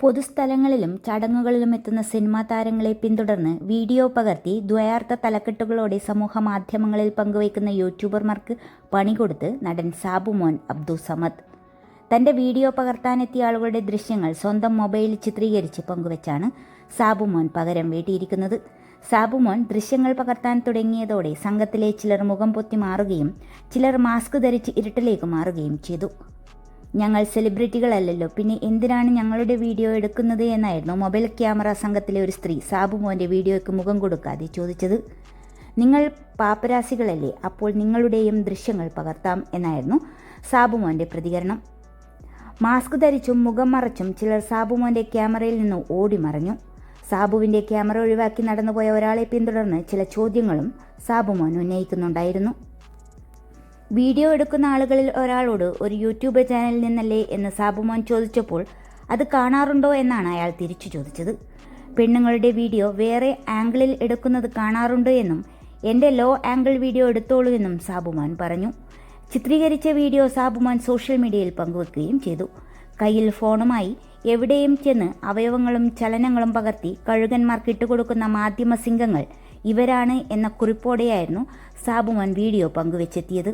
പൊതുസ്ഥലങ്ങളിലും ചടങ്ങുകളിലും എത്തുന്ന സിനിമാ താരങ്ങളെ പിന്തുടർന്ന് വീഡിയോ പകർത്തി ദ്വയാർത്ഥ തലക്കെട്ടുകളോടെ സമൂഹ മാധ്യമങ്ങളിൽ പങ്കുവയ്ക്കുന്ന യൂട്യൂബർമാർക്ക് പണികൊടുത്ത് നടൻ സാബു സാബുമോൻ അബ്ദുസമദ് തന്റെ വീഡിയോ പകർത്താനെത്തിയ ആളുകളുടെ ദൃശ്യങ്ങൾ സ്വന്തം മൊബൈലിൽ ചിത്രീകരിച്ച് പങ്കുവച്ചാണ് സാബുമോൻ പകരം വീട്ടിയിരിക്കുന്നത്. സാബുമോൻ ദൃശ്യങ്ങൾ പകർത്താൻ തുടങ്ങിയതോടെ സംഘത്തിലെ ചിലർ മുഖം പൊത്തി മാറുകയും ചിലർ മാസ്ക് ധരിച്ച് ഇരുട്ടിലേക്ക് മാറുകയും ചെയ്തു. ഞങ്ങൾ സെലിബ്രിറ്റികളല്ലല്ലോ പിന്നെ എന്തിനാണ് ഞങ്ങളുടെ വീഡിയോ എടുക്കുന്നത് എന്നായിരുന്നു. മൊബൈൽ ക്യാമറ സംഘത്തിലെ ഒരു സ്ത്രീ സാബുമോന്റെ വീഡിയോയ്ക്ക് മുഖം കൊടുക്കാതെ ചോദിച്ചത് നിങ്ങൾ പാപ്പരാസികളല്ലേ അപ്പോൾ നിങ്ങളുടെയും ദൃശ്യങ്ങൾ പകർത്താം എന്നായിരുന്നു സാബുമോന്റെ പ്രതികരണം. മാസ്ക് ധരിച്ചും മുഖം മറച്ചും ചിലർ സാബുമോന്റെ ക്യാമറയിൽ നിന്ന് ഓടി മറഞ്ഞു. സാബുവിന്റെ ക്യാമറ ഒഴിവാക്കി നടന്നുപോയ ഒരാളെ പിന്തുടർന്ന് ചില ചോദ്യങ്ങളും സാബുമോൻ ഉന്നയിക്കുന്നുണ്ടായിരുന്നു. വീഡിയോ എടുക്കുന്ന ആളുകളിൽ ഒരാളോട് ഒരു യൂട്യൂബ് ചാനലിൽ നിന്നല്ലേ എന്ന് സാബുമോൻ ചോദിച്ചപ്പോൾ അത് കാണാറുണ്ടോ എന്നാണ് അയാൾ തിരിച്ചു ചോദിച്ചത്. പെണ്ണുങ്ങളുടെ വീഡിയോ വേറെ ആംഗിളിൽ എടുക്കുന്നത് കാണാറുണ്ട് എന്നും എന്റെ ലോ ആംഗിൾ വീഡിയോ എടുത്തോളൂ എന്നും സാബുമോൻ പറഞ്ഞു. ചിത്രീകരിച്ച വീഡിയോ സാബുമോൻ സോഷ്യൽ മീഡിയയിൽ പങ്കുവെക്കുകയും ചെയ്തു. കയ്യിൽ ഫോണുമായി എവിടെയും ചെന്ന് അവയവങ്ങളും ചലനങ്ങളും പകർത്തി കഴുകന്മാർക്ക് ഇട്ടുകൊടുക്കുന്ന മാധ്യമ സിംഗങ്ങൾ ഇവരാണ് എന്ന കുറിപ്പോടെയായിരുന്നു സാബുമോൻ വീഡിയോ പങ്കുവെച്ചെത്തിയത്.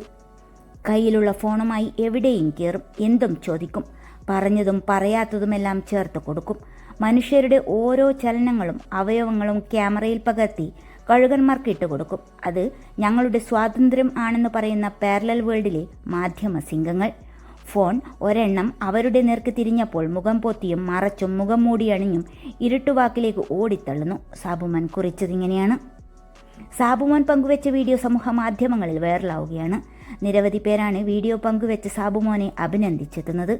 കയ്യിലുള്ള ഫോണുമായി എവിടെയും കയറും എന്തും ചോദിക്കും. പറഞ്ഞതും പറയാത്തതുമെല്ലാം ചേർത്ത് കൊടുക്കും. മനുഷ്യരുടെ ഓരോ ചലനങ്ങളും അവയവങ്ങളും ക്യാമറയിൽ പകർത്തി കഴുകന്മാർക്ക് ഇട്ടുകൊടുക്കും അത് ഞങ്ങളുടെ സ്വാതന്ത്ര്യം ആണെന്ന് പറയുന്ന പാരലൽ വേൾഡിലെ മാധ്യമ സിംഗങ്ങൾ. ഫോൺ ഒരെണ്ണം അവരുടെ നേർക്ക് തിരിഞ്ഞപ്പോൾ മുഖം പൊത്തിയും മറച്ചും മുഖം മൂടിയണിഞ്ഞും ഇരുട്ടുവാക്കിലേക്ക് ഓടിത്തള്ളുന്നു. സാബുമൻ കുറിച്ചതിങ്ങനെയാണ് സാബുമോൻ പങ്കുവെച്ച വീഡിയോ സമൂഹ മാധ്യമങ്ങളിൽ വൈറലാവുകയാണ്. നിരവധി പേരാണ് വീഡിയോ പങ്കുവെച്ച് സാബുമോനെ അഭിനന്ദിച്ചെത്തുന്നത്.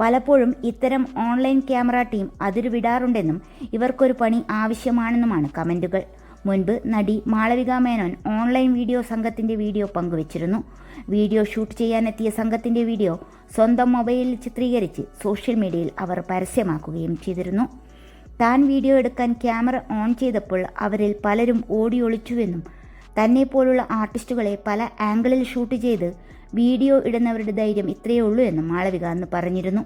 പലപ്പോഴും ഇത്തരം ഓൺലൈൻ ക്യാമറ ടീം അതിരുവിടാറുണ്ടെന്നും ഇവർക്കൊരു പണി ആവശ്യമാണെന്നുമാണ് കമന്റുകൾ മുൻപ് നടി മാളവിക മേനോൻ ഓൺലൈൻ വീഡിയോ സംഘത്തിന്റെ വീഡിയോ പങ്കുവച്ചിരുന്നു. വീഡിയോ ഷൂട്ട് ചെയ്യാനെത്തിയ സംഘത്തിന്റെ വീഡിയോ സ്വന്തം മൊബൈലിൽ ചിത്രീകരിച്ച് സോഷ്യൽ മീഡിയയിൽ അവർ പരസ്യമാക്കുകയും ചെയ്തിരുന്നു. താൻ വീഡിയോ എടുക്കാൻ ക്യാമറ ഓൺ ചെയ്തപ്പോൾ അവരിൽ പലരും ഓടി ഒളിച്ചുവെന്നും തന്നെ പോലുള്ള ആർട്ടിസ്റ്റുകളെ പല ആംഗിളിൽ ഷൂട്ട് ചെയ്ത് വീഡിയോ ഇടുന്നവരുടെ ധൈര്യം ഇത്രയേ ഉള്ളൂ എന്നും മാളവിക അന്ന് പറഞ്ഞിരുന്നു.